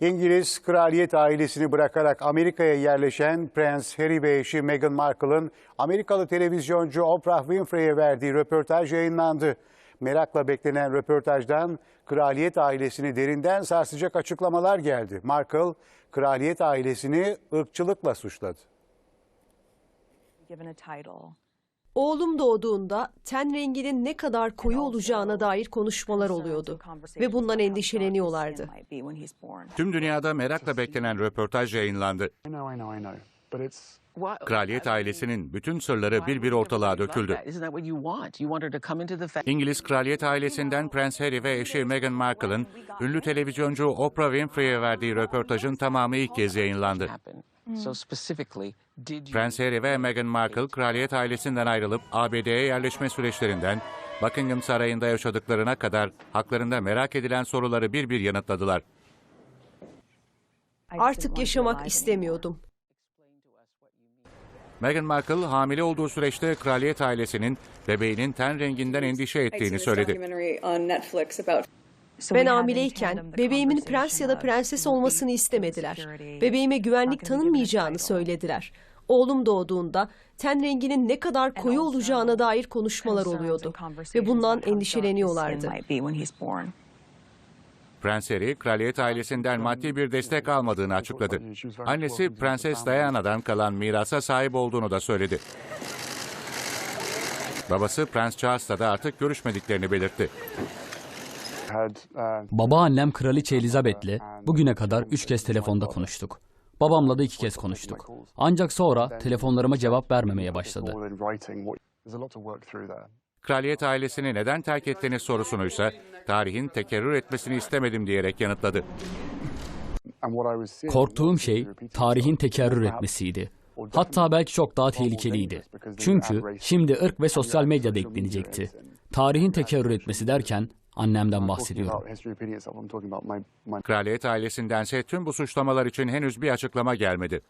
İngiliz kraliyet ailesini bırakarak Amerika'ya yerleşen Prens Harry ve eşi Meghan Markle'ın Amerikalı televizyoncu Oprah Winfrey'e verdiği röportaj yayınlandı. Merakla beklenen röportajdan kraliyet ailesini derinden sarsacak açıklamalar geldi. Markle, kraliyet ailesini ırkçılıkla suçladı. given a title. Oğlum doğduğunda ten renginin ne kadar koyu olacağına dair konuşmalar oluyordu ve bundan endişeleniyorlardı. Tüm dünyada merakla beklenen röportaj yayınlandı. Kraliyet ailesinin bütün sırları bir bir ortalığa döküldü. İngiliz kraliyet ailesinden Prens Harry ve eşi Meghan Markle'ın ünlü televizyoncu Oprah Winfrey'e verdiği röportajın tamamı ilk kez yayınlandı. Prens Harry ve Meghan Markle kraliyet ailesinden ayrılıp ABD'ye yerleşme süreçlerinden Buckingham Sarayı'nda yaşadıklarına kadar haklarında merak edilen soruları bir bir yanıtladılar. Artık yaşamak istemiyordum. Meghan Markle hamile olduğu süreçte kraliyet ailesinin bebeğinin ten renginden endişe ettiğini söyledi. Ben hamileyken bebeğimin prens ya da prenses olmasını istemediler. Bebeğime güvenlik tanınmayacağını söylediler. Oğlum doğduğunda ten renginin ne kadar koyu olacağına dair konuşmalar oluyordu ve bundan endişeleniyorlardı. Prens Harry, kraliyet ailesinden maddi bir destek almadığını açıkladı. Annesi Prenses Diana'dan kalan mirasa sahip olduğunu da söyledi. Babası Prens Charles'la da artık görüşmediklerini belirtti. Babaannem Kraliçe Elizabeth'le bugüne kadar üç kez telefonda konuştuk. Babamla da iki kez konuştuk. Ancak sonra telefonlarıma cevap vermemeye başladı. Kraliyet ailesini neden terk ettiğiniz sorusunuysa tarihin tekerrür etmesini istemedim diyerek yanıtladı. Korktuğum şey tarihin tekerrür etmesiydi. Hatta belki çok daha tehlikeliydi. Çünkü şimdi ırk ve sosyal medya da eklenecekti. Tarihin tekerrür etmesi derken annemden bahsediyorum. Kraliyet ailesindense tüm bu suçlamalar için henüz bir açıklama gelmedi.